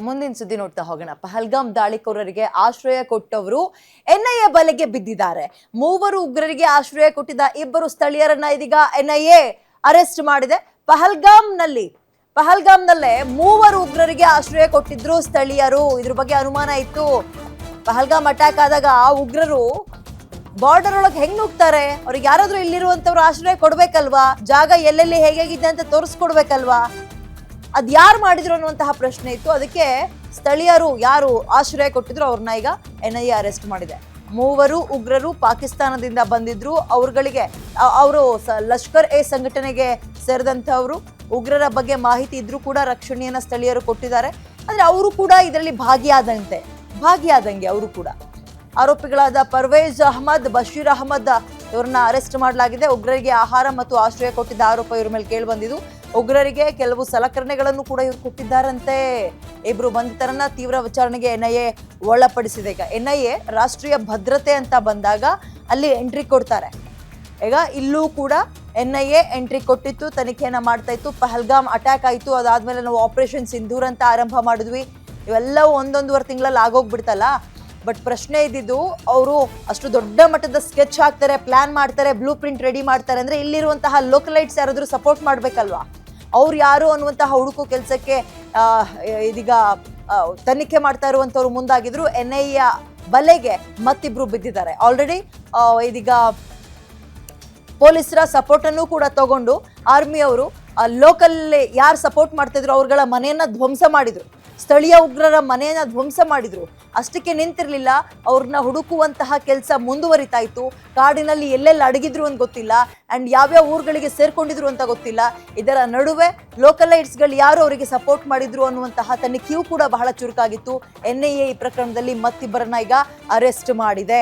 ಮುಂದಿನ ಸುದ್ದಿ ನೋಡ್ತಾ ಹೋಗೋಣ. ಪಹಲ್ಗಾಮ್ ದಾಳಿಕೋರರಿಗೆ ಆಶ್ರಯ ಕೊಟ್ಟವರು ಎನ್ಐಎ ಬಲೆಗೆ ಬಿದ್ದಿದ್ದಾರೆ. ಮೂವರು ಉಗ್ರರಿಗೆ ಆಶ್ರಯ ಕೊಟ್ಟಿದ್ದ ಇಬ್ಬರು ಸ್ಥಳೀಯರನ್ನ ಇದೀಗ ಎನ್ಐಎ ಅರೆಸ್ಟ್ ಮಾಡಿದೆ. ಪಹಲ್ಗಾಮ್ನಲ್ಲಿ, ಪಹಲ್ಗಾಮ್ನಲ್ಲೇ ಮೂವರು ಉಗ್ರರಿಗೆ ಆಶ್ರಯ ಕೊಟ್ಟಿದ್ರು ಸ್ಥಳೀಯರು. ಇದ್ರ ಬಗ್ಗೆ ಅನುಮಾನ ಇತ್ತು. ಪಹಲ್ಗಾಮ್ ಅಟ್ಯಾಕ್ ಆದಾಗ ಆ ಉಗ್ರರು ಬಾರ್ಡರ್ ಒಳಗೆ ಹೆಂಗ್ ನುಗ್ತಾರೆ? ಅವ್ರಿಗೆ ಯಾರಾದ್ರೂ ಇಲ್ಲಿರುವಂತವ್ರು ಆಶ್ರಯ ಕೊಡ್ಬೇಕಲ್ವಾ? ಜಾಗ ಎಲ್ಲೆಲ್ಲಿ ಹೇಗಾಗಿದೆ ಅಂತ ತೋರಿಸ್ಕೊಡ್ಬೇಕಲ್ವಾ? ಅದ್ ಯಾರು ಮಾಡಿದ್ರು ಅನ್ನುವಂತಹ ಪ್ರಶ್ನೆ ಇತ್ತು. ಅದಕ್ಕೆ ಸ್ಥಳೀಯರು ಯಾರು ಆಶ್ರಯ ಕೊಟ್ಟಿದ್ರು ಅವ್ರನ್ನ ಈಗ ಎನ್ ಐ ಅರೆಸ್ಟ್ ಮಾಡಿದೆ. ಮೂವರು ಉಗ್ರರು ಪಾಕಿಸ್ತಾನದಿಂದ ಬಂದಿದ್ರು. ಅವ್ರಗಳಿಗೆ ಅವರು ಲಷ್ಕರ್ ಎ ಸಂಘಟನೆಗೆ ಸೇರಿದಂಥವ್ರು. ಉಗ್ರರ ಬಗ್ಗೆ ಮಾಹಿತಿ ಇದ್ರೂ ಕೂಡ ರಕ್ಷಣೆಯನ್ನು ಸ್ಥಳೀಯರು ಕೊಟ್ಟಿದ್ದಾರೆ. ಅಂದ್ರೆ ಅವರು ಕೂಡ ಇದರಲ್ಲಿ ಭಾಗಿಯಾದಂತೆ, ಭಾಗಿಯಾದಂಗೆ ಅವರು ಕೂಡ. ಆರೋಪಿಗಳಾದ ಪರ್ವೇಜ್ ಅಹಮದ್, ಬಶೀರ್ ಅಹಮದ್ ಇವ್ರನ್ನ ಅರೆಸ್ಟ್ ಮಾಡಲಾಗಿದೆ. ಉಗ್ರರಿಗೆ ಆಹಾರ ಮತ್ತು ಆಶ್ರಯ ಕೊಟ್ಟಿದ್ದ ಆರೋಪ ಇವ್ರ ಮೇಲೆ ಕೇಳಿ ಬಂದಿದ್ದು. ಉಗ್ರರಿಗೆ ಕೆಲವು ಸಲಕರಣೆಗಳನ್ನು ಕೂಡ ಇವರು ಕೊಟ್ಟಿದ್ದಾರಂತೆ. ಇಬ್ರು ಬಂಧಿತರನ್ನ ತೀವ್ರ ವಿಚಾರಣೆಗೆ ಎನ್ಐಎ ಒಳಪಡಿಸಿದೆ. ಈಗ ಎನ್ಐಎ ರಾಷ್ಟ್ರೀಯ ಭದ್ರತೆ ಅಂತ ಬಂದಾಗ ಅಲ್ಲಿ ಎಂಟ್ರಿ ಕೊಡ್ತಾರೆ. ಈಗ ಇಲ್ಲೂ ಕೂಡ ಎನ್ ಐ ಎ ಎಂಟ್ರಿ ಕೊಟ್ಟಿತ್ತು, ತನಿಖೆಯನ್ನು ಮಾಡ್ತಾ ಇತ್ತು, ಪಹಲ್ಗಾಮ್ ಅಟ್ಯಾಕ್ ಆಯಿತು. ಅದಾದ್ಮೇಲೆ ನಾವು ಆಪರೇಷನ್ ಸಿಂಧೂರ್ ಅಂತ ಆರಂಭ ಮಾಡಿದ್ವಿ. ಇವೆಲ್ಲವೂ ಒಂದೊಂದುವರೆ ತಿಂಗಳಲ್ಲಿ ಆಗೋಗ್ಬಿಡ್ತಲ್ಲ. ಬಟ್ ಪ್ರಶ್ನೆ ಇದ್ದಿದ್ದು ಅವರು ಅಷ್ಟು ದೊಡ್ಡ ಮಟ್ಟದ ಸ್ಕೆಚ್ ಹಾಕ್ತಾರೆ, ಪ್ಲಾನ್ ಮಾಡ್ತಾರೆ ಬ್ಲೂ ಪ್ರಿಂಟ್ ರೆಡಿ ಮಾಡ್ತಾರೆ ಅಂದ್ರೆ ಇಲ್ಲಿರುವಂತಹ ಲೋಕಲೈಟ್ಸ್ ಯಾರಾದ್ರೂ ಸಪೋರ್ಟ್ ಮಾಡ್ಬೇಕಲ್ವಾ? ಅವ್ರು ಯಾರು ಅನ್ನುವಂತಹ ಹುಡುಕು ಕೆಲಸಕ್ಕೆ ಇದೀಗ ತನಿಖೆ ಮಾಡ್ತಾ ಇರುವಂತವ್ರು ಮುಂದಾಗಿದ್ರು ಎನ್ ಐ ಬಲೆಗೆ ಮತ್ತಿಬ್ರು ಬಿದ್ದಿದ್ದಾರೆ. ಆಲ್ರೆಡಿ ಇದೀಗ ಪೊಲೀಸರ ಸಪೋರ್ಟ್ ಅನ್ನು ಕೂಡ ತಗೊಂಡು ಆರ್ಮಿ ಅವರು ಲೋಕಲ್ ಯಾರು ಸಪೋರ್ಟ್ ಮಾಡ್ತಿದ್ರು ಅವ್ರಗಳ ಮನೆಯನ್ನ ಧ್ವಂಸ ಮಾಡಿದ್ರು. ಸ್ಥಳೀಯ ಉಗ್ರರ ಮನೆಯನ್ನ ಧ್ವಂಸ ಮಾಡಿದ್ರು. ಅಷ್ಟಕ್ಕೆ ನಿಂತಿರಲಿಲ್ಲ. ಅವ್ರನ್ನ ಹುಡುಕುವಂತಹ ಕೆಲಸ ಮುಂದುವರಿತಾ ಇತ್ತು ಕಾಡಿನಲ್ಲಿ ಎಲ್ಲೆಲ್ಲಿ ಅಡಗಿದ್ರು ಅಂತ ಗೊತ್ತಿಲ್ಲ. ಅಂಡ್ ಯಾವ್ಯಾವ ಊರುಗಳಿಗೆ ಸೇರ್ಕೊಂಡಿದ್ರು ಅಂತ ಗೊತ್ತಿಲ್ಲ. ಇದರ ನಡುವೆ ಲೋಕಲೈಟ್ಸ್ಗಳು ಯಾರು ಅವರಿಗೆ ಸಪೋರ್ಟ್ ಮಾಡಿದ್ರು ಅನ್ನುವಂತಹ ತನಿಖೆಯೂ ಕೂಡ ಬಹಳ ಚುರುಕಾಗಿತ್ತು. ಎನ್ ಐ ಎ ಈ ಪ್ರಕರಣದಲ್ಲಿ ಮತ್ತಿಬ್ಬರನ್ನ ಈಗ ಅರೆಸ್ಟ್ ಮಾಡಿದೆ.